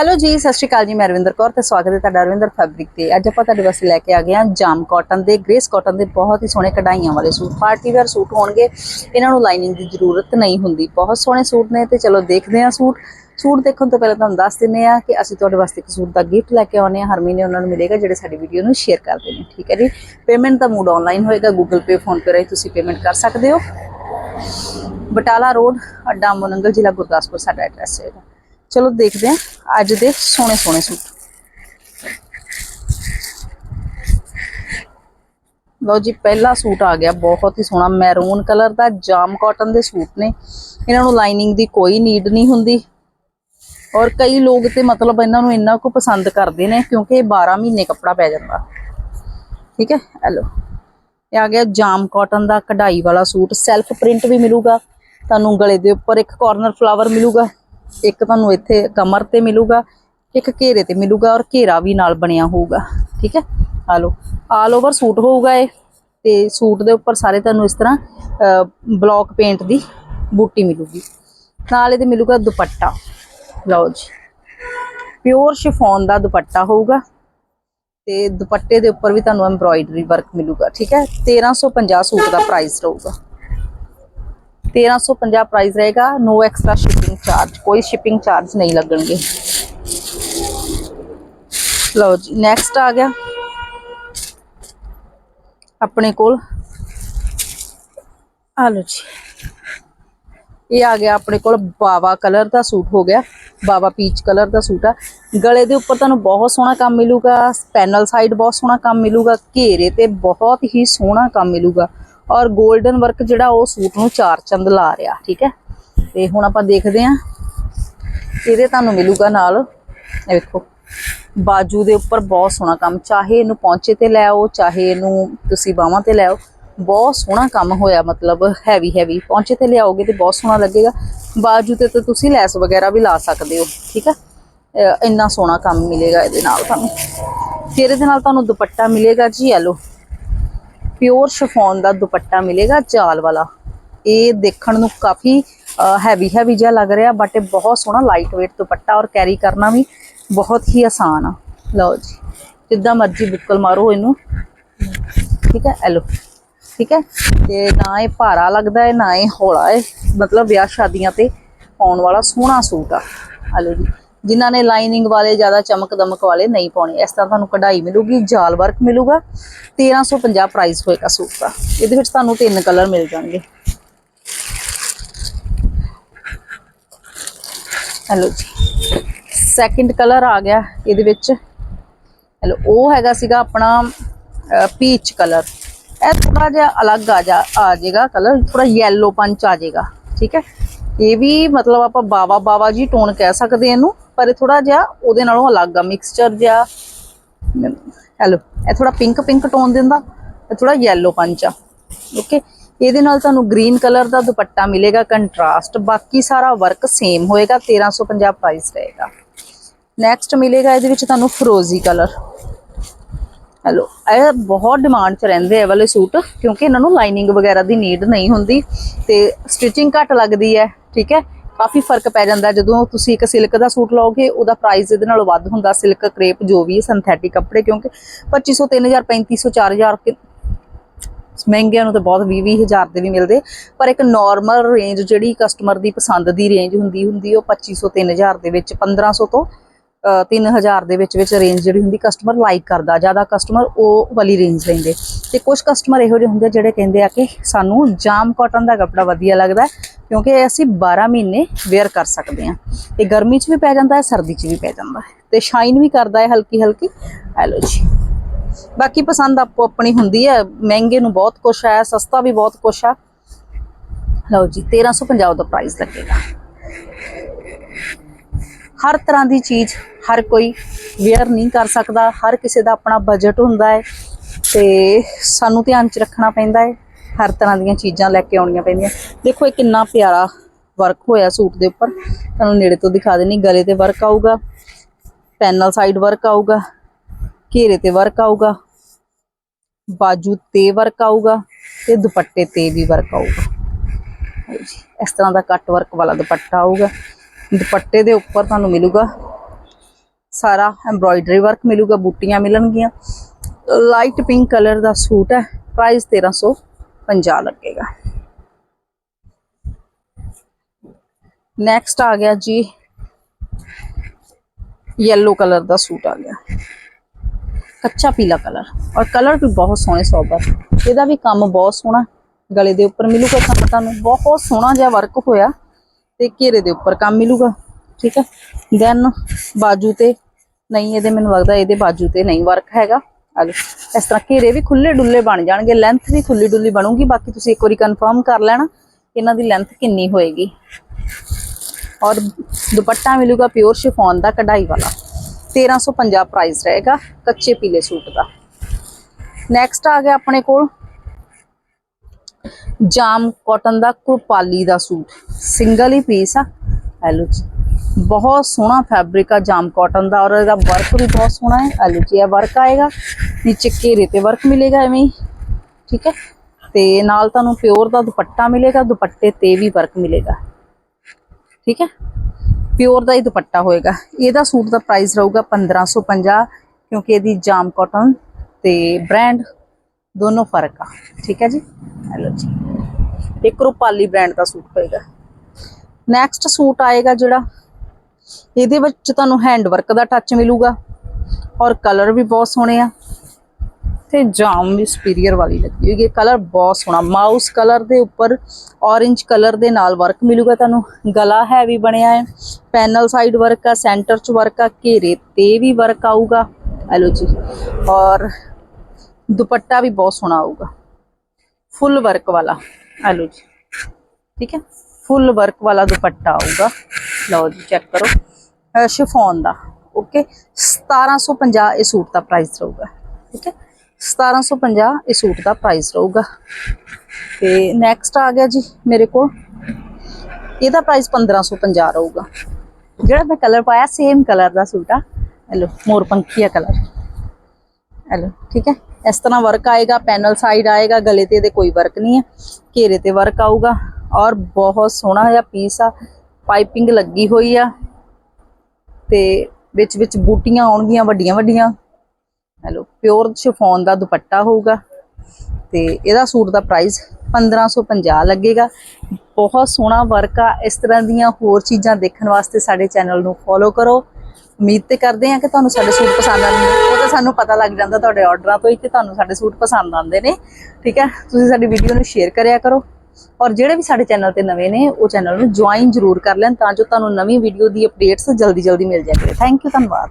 Hello ਜੀ, ਸਤਿ ਸ਼੍ਰੀ ਅਕਾਲ ਜੀ, ਮੈਂ ਰਵਿੰਦਰ ਕੌਰ ਤੇ ਸਵਾਗਤ ਹੈ ਤੁਹਾਡਾ ਰਵਿੰਦਰ ਫੈਬਰਿਕ ਤੇ। ਅੱਜ ਆਪਾਂ ਤੁਹਾਡੇ ਵਾਸਤੇ ਲੈ ਕੇ ਆ ਗਏ ਹਾਂ ਜਾਮ ਕਾਟਨ ਦੇ ਗ੍ਰੇਸ ਕਾਟਨ ਦੇ ਬਹੁਤ ਹੀ ਸੋਹਣੇ ਕਢਾਈਆਂ ਵਾਲੇ ਸੂਟ। ਪਾਰਟੀ ਵੇਅਰ ਸੂਟ ਹੋਣਗੇ, ਇਹਨਾਂ ਨੂੰ ਲਾਈਨਿੰਗ ਦੀ ਜ਼ਰੂਰਤ ਨਹੀਂ ਹੁੰਦੀ। ਬਹੁਤ ਸੋਹਣੇ ਸੂਟ ਨੇ ਤੇ ਚਲੋ ਦੇਖਦੇ ਹਾਂ ਸੂਟ। ਸੂਟ ਦੇਖਣ ਤੋਂ ਪਹਿਲਾਂ ਤੁਹਾਨੂੰ ਦੱਸ ਦਿੰਨੇ ਆ ਕਿ ਅਸੀਂ ਤੁਹਾਡੇ ਵਾਸਤੇ ਇੱਕ ਸੂਟ ਦਾ ਗਿਫਟ ਲੈ ਕੇ ਆਉਨੇ ਆ ਹਰ ਮਹੀਨੇ ਉਹਨਾਂ ਨੂੰ ਮਿਲੇਗਾ, ਜਿਹੜੇ ਸਾਡੀ ਵੀਡੀਓ ਨੂੰ ਸ਼ੇਅਰ ਕਰਦੇ ਨੇ ਠੀਕ ਹੈ ਜੀ? ਪੇਮੈਂਟ ਦਾ ਮੂਡ ਆਨਲਾਈਨ ਹੋਏਗਾ ਗੂਗਲ ਪੇ ਫੋਨ ਪੇ ਰਾਹੀਂ ਤੁਸੀਂ ਪੇਮੈਂਟ ਕਰ ਸਕਦੇ ਹੋ। ਬਟਾਲਾ ਰੋਡ, ਅੱਡਾ ਮੋਨੰਗਲ ਜ਼ਿਲ੍ਹਾ ਗੁਰਦਾਸਪੁਰ, ਸਾਡਾ ਐਡਰੈਸ ਹੈਗਾ। ਚਲੋ ਦੇਖਦੇ ਹਾਂ ਅੱਜ ਦੇ ਸੋਹਣੇ ਸੋਹਣੇ ਸੂਟ। ਲਓ ਜੀ, ਪਹਿਲਾ ਸੂਟ ਆ ਗਿਆ, ਬਹੁਤ ਹੀ ਸੋਹਣਾ, ਮੈਰੂਨ ਕਲਰ ਦਾ, ਜਾਮ ਕਾਟਨ ਦੇ ਸੂਟ ਨੇ। ਇਹਨਾਂ ਨੂੰ ਲਾਈਨਿੰਗ ਦੀ ਕੋਈ ਨੀਡ ਨਹੀਂ ਹੁੰਦੀ। ਔਰ ਕਈ ਲੋਕ ਤੇ ਮਤਲਬ ਇਹਨਾਂ ਨੂੰ ਇੰਨਾ ਕੁ ਪਸੰਦ ਕਰਦੇ ਨੇ, ਕਿਉਂਕਿ ਇਹ 12 ਮਹੀਨੇ ਕੱਪੜਾ ਪੈ ਜਾਂਦਾ। ਠੀਕ ਹੈ ਹੈਲੋ ਇਹ ਆ ਗਿਆ ਜਾਮ ਕਾਟਨ ਦਾ ਕਢਾਈ ਵਾਲਾ ਸੂਟ ਸੈਲਫ ਪ੍ਰਿੰਟ ਵੀ ਮਿਲੂਗਾ। ਤੁਹਾਨੂੰ ਗਲੇ ਦੇ ਉੱਪਰ ਇੱਕ ਕਾਰਨਰ ਫਲਾਵਰ ਮਿਲੂਗਾ। ਇੱਕ ਤੁਹਾਨੂੰ ਇੱਥੇ ਕਮਰ ਤੇ ਮਿਲੂਗਾ, ਇੱਕ ਘੇਰੇ ਤੇ ਮਿਲੂਗਾ ਔਰ ਘੇਰਾ ਵੀ ਨਾਲ ਬਣਿਆ ਹੋਊਗਾ, ਠੀਕ ਹੈ? ਆ ਲਓ ਆਲ ਓਵਰ ਸੂਟ ਹੋਊਗਾ ਇਹ ਤੇ ਸੂਟ ਦੇ ਉੱਪਰ ਸਾਰੇ ਤੁਹਾਨੂੰ ਇਸ ਤਰ੍ਹਾਂ ਬਲੌਕ ਪੇਂਟ ਦੀ ਬੂਟੀ ਮਿਲੂਗੀ। ਨਾਲ ਇਹਦੇ ਮਿਲੂਗਾ ਦੁਪੱਟਾ। ਲਓ ਜੀ ਪਿਓਰ ਸ਼ਿਫੋਨ ਦਾ ਦੁਪੱਟਾ ਹੋਊਗਾ ਤੇ ਦੁਪੱਟੇ ਦੇ ਉੱਪਰ ਵੀ ਤੁਹਾਨੂੰ ਐਮਬ੍ਰੋਇਡਰੀ ਵਰਕ ਮਿਲੂਗਾ, ਠੀਕ ਹੈ? 1350 ਸੂਟ ਦਾ ਪ੍ਰਾਈਸ ਰਹੂਗਾ। 1350 ਪ੍ਰਾਈਸ ਰਹੇਗਾ ਨੋ ਐਕਸਟਰਾ ਸ਼ਿਪਿੰਗ ਚਾਰਜ ਕੋਈ ਸ਼ਿਪਿੰਗ ਚਾਰਜ ਨਹੀਂ ਲੱਗਣਗੇ। ਲਓ ਜੀ ਨੈਕਸਟ ਆ ਗਿਆ। ਆਪਣੇ ਕੋਲ। ਆ ਲਓ ਜੀ। ਇਹ ਆ ਗਿਆ ਆਪਣੇ ਕੋਲ ਬਾਵਾ ਕਲਰ ਦਾ ਸੂਟ ਹੋ ਗਿਆ। ਬਾਵਾ ਪੀਚ ਕਲਰ ਦਾ ਸੂਟ ਆ। ਗਲੇ ਦੇ ਉੱਪਰ ਤੁਹਾਨੂੰ ਬਹੁਤ ਸੋਹਣਾ ਕੰਮ ਮਿਲੂਗਾ। ਪੈਨਲ ਸਾਈਡ ਬਹੁਤ ਸੋਹਣਾ ਕੰਮ ਮਿਲੂਗਾ। ਘੇਰੇ ਤੇ ਬਹੁਤ ਹੀ ਸੋਹਣਾ ਕੰਮ ਮਿਲੂਗਾ। ਔਰ 골ਡਨ ਵਰਕ ਜਿਹੜਾ ਉਹ ਸੂਟ ਨੂੰ ਚਾਰ ਚੰਦ ਲਾ ਰਿਹਾ, ਠੀਕ ਹੈ? ਤੇ ਹੁਣ ਆਪਾਂ ਦੇਖਦੇ ਹਾਂ, ਇਹਦੇ ਤੁਹਾਨੂੰ ਮਿਲੂਗਾ ਨਾਲ, ਇਹ ਵੇਖੋ, ਬਾਜੂ ਦੇ ਉੱਪਰ ਬਹੁਤ ਸੋਹਣਾ ਕੰਮ, ਚਾਹੇ ਇਹਨੂੰ ਪੌਂਚੇ ਤੇ ਲੈ ਆਓ, ਚਾਹੇ ਇਹਨੂੰ ਤੁਸੀਂ ਬਾਹਾਂ ਤੇ ਲੈ ਆਓ, ਬਹੁਤ ਸੋਹਣਾ ਕੰਮ ਹੋਇਆ, ਮਤਲਬ ਹੈਵੀ ਹੈਵੀ ਪੌਂਚੇ ਤੇ ਲਿਆਓਗੇ ਤੇ ਬਹੁਤ ਸੋਹਣਾ ਲੱਗੇਗਾ, ਬਾਜੂ ਤੇ ਤਾਂ ਤੁਸੀਂ ਲੈਸ ਵਗੈਰਾ ਵੀ ਲਾ ਸਕਦੇ ਹੋ, ਠੀਕ ਹੈ? ਇੰਨਾ ਸੋਹਣਾ ਕੰਮ ਮਿਲੇਗਾ ਇਹਦੇ ਨਾਲ ਤੁਹਾਨੂੰ। ਫਿਰ ਇਹਦੇ ਨਾਲ ਤੁਹਾਨੂੰ ਦੁਪੱਟਾ ਮਿਲੇਗਾ ਜੀ ਯੈਲੋ ਪਿਓਰ ਸ਼ਫੋਨ ਦਾ ਦੁਪੱਟਾ ਮਿਲੇਗਾ, ਚਾਲ ਵਾਲਾ। ਇਹ ਦੇਖਣ ਨੂੰ ਕਾਫੀ ਹੈਵੀ ਹੈਵੀ ਜਿਹਾ ਲੱਗ ਰਿਹਾ ਬਟ ਇਹ ਬਹੁਤ ਸੋਹਣਾ ਲਾਈਟ weight ਦੁਪੱਟਾ ਔਰ ਕੈਰੀ ਕਰਨਾ ਵੀ ਬਹੁਤ ਹੀ ਆਸਾਨ ਆ। ਲਓ ਜੀ, ਜਿੱਦਾਂ ਮਰਜ਼ੀ ਬੁੱਕਲ ਮਾਰੋ ਇਹਨੂੰ। ਠੀਕ ਹੈ ਐਲੋ ਠੀਕ ਹੈ, ਤੇ ਨਾ ਇਹ ਭਾਰਾ ਲੱਗਦਾ ਹੈ, ਨਾ ਇਹ ਹੌਲਾ ਹੈ। ਮਤਲਬ ਵਿਆਹ ਸ਼ਾਦੀਆਂ ਤੇ ਪਾਉਣ ਵਾਲਾ ਸੋਹਣਾ ਸੂਟ ਆ। ਹਲੋ ਜੀ। ਜਿਨ੍ਹਾਂ ਨੇ ਲਾਈਨਿੰਗ ਵਾਲੇ ਜ਼ਿਆਦਾ ਚਮਕ ਦਮਕ ਵਾਲੇ ਨਹੀਂ ਪਾਉਣੇ। ਇਸ ਤਰ੍ਹਾਂ ਤੁਹਾਨੂੰ ਕਢਾਈ ਮਿਲੂਗੀ, ਜਾਲ ਵਰਕ ਮਿਲੂਗਾ। 1350 ਪ੍ਰਾਈਸ ਹੋਏਗਾ ਸੂਟ ਦਾ। ਇਹਦੇ ਵਿੱਚ ਤੁਹਾਨੂੰ ਤਿੰਨ ਕਲਰ ਮਿਲ ਜਾਣਗੇ। ਹੈਲੋ ਜੀ। ਸੈਕਿੰਡ ਕਲਰ ਆ ਗਿਆ ਇਹਦੇ ਵਿੱਚ। ਹੈਲੋ, ਉਹ ਹੈਗਾ ਸੀਗਾ ਆਪਣਾ ਪੀਚ ਕਲਰ ਇਹ ਥੋੜਾ ਜਿਹਾ ਅਲੱਗ ਆ ਜਾ, ਆ ਜਾਏਗਾ ਕਲਰ ਥੋੜਾ ਯੈਲੋ ਪੰਚ ਆ ਜਾਏਗਾ। ਠੀਕ ਹੈ? ਇਹ ਵੀ ਮਤਲਬ ਆਪਾਂ ਬਾਵਾ ਬਾਵਾ ਜੀ ਟੋਨ ਕਹਿ ਸਕਦੇ ਇਹਨੂੰ। ਪਰ ਇਹ ਥੋੜਾ ਜਿਹਾ ਉਹਦੇ ਨਾਲੋਂ ਅਲੱਗ ਆ ਮਿਕਸਚਰ ਜਿਹਾ। ਹੈਲੋ, ਇਹ ਥੋੜਾ ਪਿੰਕ ਪਿੰਕ ਟੋਨ ਦਿੰਦਾ, ਇਹ ਥੋੜਾ ਯੈਲੋ ਪੰਚ ਆ। ਓਕੇ ਇਹਦੇ ਨਾਲ ਤੁਹਾਨੂੰ ਗ੍ਰੀਨ ਕਲਰ ਦਾ ਦੁਪੱਟਾ ਮਿਲੇਗਾ ਕੰਟਰਾਸਟ ਬਾਕੀ ਸਾਰਾ ਵਰਕ ਸੇਮ ਹੋਏਗਾ 1350 ਪ੍ਰਾਈਸ ਰਹੇਗਾ। ਨੈਕਸਟ ਮਿਲੇਗਾ ਇਹਦੇ ਵਿੱਚ ਤੁਹਾਨੂੰ ਫਰੋਜ਼ੀ ਕਲਰ ਹੈਲੋ ਇਹ ਬਹੁਤ ਡਿਮਾਂਡ 'ਚ ਰਹਿੰਦੇ ਇਹ ਵਾਲੇ ਸੂਟ, ਕਿਉਂਕਿ ਇਹਨਾਂ ਨੂੰ ਲਾਈਨਿੰਗ ਵਗੈਰਾ ਦੀ ਨੀਡ ਨਹੀਂ ਹੁੰਦੀ ਤੇ ਸਟਿਚਿੰਗ ਘੱਟ ਲੱਗਦੀ ਹੈ, ਠੀਕ ਹੈ? ਕਾਫੀ ਫ਼ਰਕ ਪੈ ਜਾਂਦਾ ਜਦੋਂ ਤੁਸੀਂ ਇੱਕ ਸਿਲਕ ਦਾ ਸੂਟ ਲਓਗੇ, ਉਹਦਾ ਪ੍ਰਾਈਸ ਇਹਦੇ ਨਾਲੋਂ ਵੱਧ ਹੁੰਦਾ, ਸਿਲਕ ਕ੍ਰੇਪ ਜੋ ਵੀ ਸਿੰਥੈਟਿਕ ਕੱਪੜੇ, ਕਿਉਂਕਿ 2500 3000 3500 4000 ਕਿ- ਮਹਿੰਗਿਆਂ ਨੂੰ ਤਾਂ ਬਹੁਤ 20 20 ਹਜ਼ਾਰ ਦੇ ਵੀ ਮਿਲਦੇ। ਪਰ ਇੱਕ ਨਾਰਮਲ ਰੇਂਜ ਜਿਹੜੀ ਕਸਟਮਰ ਦੀ ਪਸੰਦ ਦੀ ਰੇਂਜ ਹੁੰਦੀ ਹੁੰਦੀ ਉਹ 2500 3000 ਦੇ ਵਿੱਚ 1500 ਤੋਂ 3000 ਦੇ ਵਿੱਚ ਵਿੱਚ ਰੇਂਜ ਜਿਹੜੀ ਹੁੰਦੀ ਕਸਟਮਰ ਲਾਈਕ ਕਰਦਾ, ਜ਼ਿਆਦਾ ਕਸਟਮਰ ਉਹ ਵਾਲੀ ਰੇਂਜ ਲੈਂਦੇ। ਤੇ ਕੁਝ ਕਸਟਮਰ ਇਹੋ ਜਿਹੇ ਹੁੰਦੇ ਆ ਜਿਹੜੇ ਕਹਿੰਦੇ ਆ ਕਿ ਸਾਨੂੰ ਜਾਮ ਕਾਟਨ ਦਾ ਕੱਪੜਾ ਵਧੀਆ ਲੱਗਦਾ ਕਿਉਂਕਿ ਇਹ ਅਸੀਂ 12 ਮਹੀਨੇ ਵੇਅਰ ਕਰ ਸਕਦੇ ਹਾਂ। ਇਹ ਗਰਮੀ 'ਚ ਵੀ ਪੈ ਜਾਂਦਾ ਹੈ, ਸਰਦੀ 'ਚ ਵੀ ਪੈ ਜਾਂਦਾ ਹੈ। ਤੇ ਸ਼ਾਈਨ ਵੀ ਕਰਦਾ ਹੈ ਹਲਕੀ ਹਲਕੀ। ਹੈਲੋ ਜੀ। ਬਾਕੀ ਪਸੰਦ ਆਪੋ ਆਪਣੀ ਹੁੰਦੀ ਹੈ, ਮਹਿੰਗੇ ਨੂੰ ਬਹੁਤ ਕੁਛ ਹੈ, ਸਸਤਾ ਵੀ ਬਹੁਤ ਕੁਛ ਆ ਲਓ ਜੀ 1350 ਦਾ ਪ੍ਰਾਈਸ ਲੱਗੇਗਾ। ਹਰ ਤਰ੍ਹਾਂ ਦੀ ਚੀਜ਼ ਹਰ ਕੋਈ ਵੇਅਰ ਨਹੀਂ ਕਰ ਸਕਦਾ ਹਰ ਕਿਸੇ ਦਾ ਆਪਣਾ ਬਜਟ ਹੁੰਦਾ ਹੈ ਤੇ ਸਾਨੂੰ ਧਿਆਨ ਚ ਰੱਖਣਾ ਪੈਂਦਾ ਹੈ ਹਰ ਤਰ੍ਹਾਂ ਦੀਆਂ ਚੀਜ਼ਾਂ ਲੈ ਕੇ ਆਉਣੀਆਂ ਪੈਂਦੀਆਂ। ਦੇਖੋ ਇਹ ਕਿੰਨਾ ਪਿਆਰਾ ਵਰਕ ਹੋਇਆ ਸੂਟ ਦੇ ਉੱਪਰ। ਤੁਹਾਨੂੰ ਨੇੜੇ ਤੋਂ ਦਿਖਾ ਦੇਣੀ ਗਲੇ ਤੇ ਵਰਕ ਆਊਗਾ ਪੈਨਲ ਸਾਈਡ ਵਰਕ ਆਊਗਾ ਘੇਰੇ ਤੇ ਵਰਕ ਆਊਗਾ ਬਾਜੂ ਤੇ ਵਰਕ ਆਊਗਾ ਤੇ ਦੁਪੱਟੇ ਤੇ ਵੀ ਵਰਕ ਆਊਗਾ। ਜੀ, ਇਸ ਤਰ੍ਹਾਂ ਦਾ ਕੱਟ ਵਰਕ ਵਾਲਾ ਦੁਪੱਟਾ ਆਊਗਾ। ਦੁਪੱਟੇ ਦੇ ਉੱਪਰ ਤੁਹਾਨੂੰ ਮਿਲੂਗਾ ਸਾਰਾ ਐਮਬ੍ਰੋਇਡਰੀ ਵਰਕ ਮਿਲੂਗਾ, ਬੂਟੀਆਂ ਮਿਲਣਗੀਆਂ। ਲਾਈਟ ਪਿੰਕ ਕਲਰ ਦਾ ਸੂਟ ਹੈ ਪ੍ਰਾਈਸ 1350 ਲੱਗੇਗਾ। ਨੈਕਸਟ ਆ ਗਿਆ ਜੀ ਯੈਲੋ ਕਲਰ ਦਾ ਸੂਟ ਆ ਗਿਆ। ਕੱਚਾ ਪੀਲਾ ਕਲਰ ਔਰ ਕਲਰ ਵੀ ਬਹੁਤ ਸੋਹਣੇ ਸੋਬਰ। ਇਹਦਾ ਵੀ ਕੰਮ ਬਹੁਤ ਸੋਹਣਾ, ਗਲੇ ਦੇ ਉੱਪਰ ਮਿਲੂਗਾ ਕੰਮ ਤੁਹਾਨੂੰ। ਬਹੁਤ ਸੋਹਣਾ ਜਿਹਾ ਵਰਕ ਹੋਇਆ। ਤੇ ਘੇਰੇ ਦੇ ਉੱਪਰ ਕੰਮ ਮਿਲੂਗਾ, ਠੀਕ ਹੈ ਦੈਨ ਬਾਜੂ ਤੇ ਨਹੀਂ, ਇਹਦੇ ਮੈਨੂੰ ਲੱਗਦਾ ਇਹਦੇ ਬਾਜੂ ਤੇ ਨਹੀਂ ਵਰਕ ਹੈਗਾ। ਆ ਇਸ ਤਰ੍ਹਾਂ ਘੇਰੇ ਵੀ ਖੁੱਲੇ ਡੁੱਲੇ ਬਣ ਜਾਣਗੇ ਲੈਂਥ ਵੀ ਖੁੱਲੀ ਡੁੱਲੀ ਬਣੂਗੀ, ਬਾਕੀ ਤੁਸੀਂ ਇੱਕ ਵਾਰੀ ਕਨਫਰਮ ਕਰ ਲੈਣਾ, ਇਹਨਾਂ ਦੀ ਲੈਂਥ ਕਿੰਨੀ ਹੋਏਗੀ। ਔਰ ਦੁਪੱਟਾ ਮਿਲੂਗਾ ਪਿਓਰ ਸ਼ਿਫੋਨ ਦਾ ਕਢਾਈ ਵਾਲਾ 1350 ਪ੍ਰਾਈਸ ਰਹੇਗਾ ਕੱਚੇ ਪੀਲੇ ਸੂਟ ਦਾ। ਨੈਕਸਟ ਆ ਗਿਆ ਆਪਣੇ ਕੋਲ ਜਾਮ ਕਾਟਨ ਦਾ ਕੁਰਪਾਲੀ ਦਾ ਸੂਟ। ਸਿੰਗਲ ਹੀ ਪੀਸ ਆ। ਹੈਲੋ ਜੀ। ਬਹੁਤ ਸੋਹਣਾ ਫੈਬਰਿਕ ਆ ਜਾਮ ਕਾਟਨ ਦਾ ਔਰ ਇਹਦਾ ਵਰਕ ਵੀ ਬਹੁਤ ਸੋਹਣਾ ਹੈ। ਹੈਲੋ ਜੀ, ਇਹ ਵਰਕ ਆਏਗਾ। ਨੀਚੇ ਘੇਰੇ ਤੇ ਵਰਕ ਮਿਲੇਗਾ ਐਵੇਂ ਹੀ। ਠੀਕ ਹੈ? ਤੇ ਨਾਲ ਤੁਹਾਨੂੰ ਪਿਓਰ ਦਾ ਦੁਪੱਟਾ ਮਿਲੇਗਾ, ਦੁਪੱਟੇ ਤੇ ਵੀ ਵਰਕ ਮਿਲੇਗਾ। ਠੀਕ ਹੈ? ਪਿਓਰ ਦਾ ਹੀ ਦੁਪੱਟਾ ਹੋਏਗਾ। ਇਹਦਾ ਸੂਟ ਦਾ ਪ੍ਰਾਈਸ ਰਹੂਗਾ 1550 ਕਿਉਂਕਿ ਇਹਦੀ ਜਾਮ ਕਾਟਨ ਤੇ ਬ੍ਰਾਂਡ ਦੋਨੋਂ ਫ਼ਰਕ ਆ। ਠੀਕ ਹੈ ਜੀ? ਹੈਲੋ ਜੀ। ਇੱਕ ਰੂਪਾਲੀ ਬ੍ਰਾਂਡ ਦਾ ਸੂਟ ਹੋਏਗਾ। ਨੈਕਸਟ ਸੂਟ ਆਏਗਾ ਜਿਹੜਾ, ਇਹਦੇ ਵਿੱਚ ਤੁਹਾਨੂੰ ਹੈਂਡ ਵਰਕ ਦਾ ਟੱਚ ਮਿਲੂਗਾ ਔਰ ਕਲਰ ਵੀ ਬਹੁਤ ਸੋਹਣੇ ਆ ਤੇ ਜਾਮ ਵੀ ਸੁਪੀਰੀਅਰ ਵਾਲੀ ਲੱਗੀ ਹੋਈ ਹੈ। ਕਲਰ ਬਹੁਤ ਸੋਹਣਾ ਮਾਊਸ ਕਲਰ ਦੇ ਉੱਪਰ orange ਕਲਰ ਦੇ ਨਾਲ ਵਰਕ ਮਿਲੂਗਾ ਤੁਹਾਨੂੰ। ਗਲਾ ਹੈਵੀ ਬਣਿਆ ਹੈ ਪੈਨਲ ਸਾਈਡ ਵਰਕ ਆ ਸੈਂਟਰ ਚ ਵਰਕ ਆ, ਘੇਰੇ ਤੇ ਵੀ ਵਰਕ ਆਊਗਾ ਹੈਲੋ ਜੀ। ਔਰ ਦੁਪੱਟਾ ਵੀ ਬਹੁਤ ਸੋਹਣਾ ਆਊਗਾ। ਫੁੱਲ ਵਰਕ ਵਾਲਾ। ਹੈਲੋ ਜੀ। ਠੀਕ ਹੈ? ਫੁੱਲ ਵਰਕ ਵਾਲਾ ਦੁਪੱਟਾ ਆਊਗਾ। ਲਓ ਜੀ ਚੈੱਕ ਕਰੋ। ਸ਼ਿਫੋਨ ਦਾ। ਓਕੇ 1750 ਇਹ ਸੂਟ ਦਾ ਪ੍ਰਾਈਸ ਰਹੂਗਾ। ਠੀਕ ਹੈ? 1750 ਇਹ ਸੂਟ ਦਾ ਪ੍ਰਾਈਸ ਰਹੂਗਾ। ਤੇ ਨੈਕਸਟ ਆ ਗਿਆ ਜੀ ਮੇਰੇ ਕੋਲ। ਇਹਦਾ ਪ੍ਰਾਈਸ 1550 ਰਹੂਗਾ। ਜਿਹੜਾ ਮੈਂ ਕਲਰ ਪਾਇਆ ਸੇਮ ਕਲਰ ਦਾ ਸੂਟ ਆ। ਹੈਲੋ ਮੋਰ ਪੰਖੀਆ ਕਲਰ ਹੈਲੋ, ਠੀਕ ਹੈ? ਇਸ ਤਰ੍ਹਾਂ ਵਰਕ ਆਏਗਾ ਪੈਨਲ ਸਾਈਡ ਆਏਗਾ, ਗਲੇ ਤੇ ਇਹਦੇ ਕੋਈ ਵਰਕ ਨਹੀਂ ਹੈ, ਘੇਰੇ ਤੇ ਵਰਕ ਆਊਗਾ ਔਰ ਬਹੁਤ ਸੋਹਣਾ ਜਿਹਾ ਪੀਸ ਆ ਪਾਈਪਿੰਗ ਲੱਗੀ ਹੋਈ ਆ ਤੇ ਵਿੱਚ ਵਿੱਚ ਬੂਟੀਆਂ ਆਉਣਗੀਆਂ ਵੱਡੀਆਂ ਵੱਡੀਆਂ। ਹੈਲੋ ਪਿਓਰ ਸ਼ਿਫੋਨ ਦਾ ਦੁਪੱਟਾ ਹੋਊਗਾ ਤੇ ਇਹਦਾ ਸੂਟ ਦਾ ਪ੍ਰਾਈਸ 1550 ਲੱਗੇਗਾ। ਬਹੁਤ ਸੋਹਣਾ ਵਰਕ ਆ, ਇਸ ਤਰ੍ਹਾਂ ਦੀਆਂ ਹੋਰ ਚੀਜ਼ਾਂ ਦੇਖਣ ਵਾਸਤੇ ਸਾਡੇ ਚੈਨਲ ਨੂੰ ਫੋਲੋ ਕਰੋ। ਉਮੀਦ ਤੇ ਕਰਦੇ ਹਾਂ ਕਿ ਤੁਹਾਨੂੰ ਸਾਡੇ ਸੂਟ ਪਸੰਦ ਆਉਣਗੇ। ਉਹ ਸਾਨੂੰ ਪਤਾ ਲੱਗ ਜਾਂਦਾ ਤੁਹਾਡੇ ਆਰਡਰਾਂ ਤੋਂ ਹੀ ਕਿ ਤੁਹਾਨੂੰ ਸਾਡੇ ਸੂਟ ਪਸੰਦ ਆਉਂਦੇ ਨੇ। ਠੀਕ ਹੈ? ਤੁਸੀਂ ਸਾਡੀ ਵੀਡੀਓ ਨੂੰ ਸ਼ੇਅਰ ਕਰਿਆ ਕਰੋ। ਔਰ ਜਿਹੜੇ ਵੀ ਸਾਡੇ ਚੈਨਲ ਤੇ ਨਵੇਂ ਨੇ, ਉਹ ਚੈਨਲ ਨੂੰ ਜੁਆਇਨ ਜ਼ਰੂਰ ਕਰ ਲੈਣ ਤਾਂ ਜੋ ਤੁਹਾਨੂੰ ਨਵੀਂ ਵੀਡੀਓ ਦੀ ਅਪਡੇਟਸ ਜਲਦੀ ਜਲਦੀ ਮਿਲ ਜਾਇਆ ਥੈਂਕ ਯੂ ਧੰਨਵਾਦ।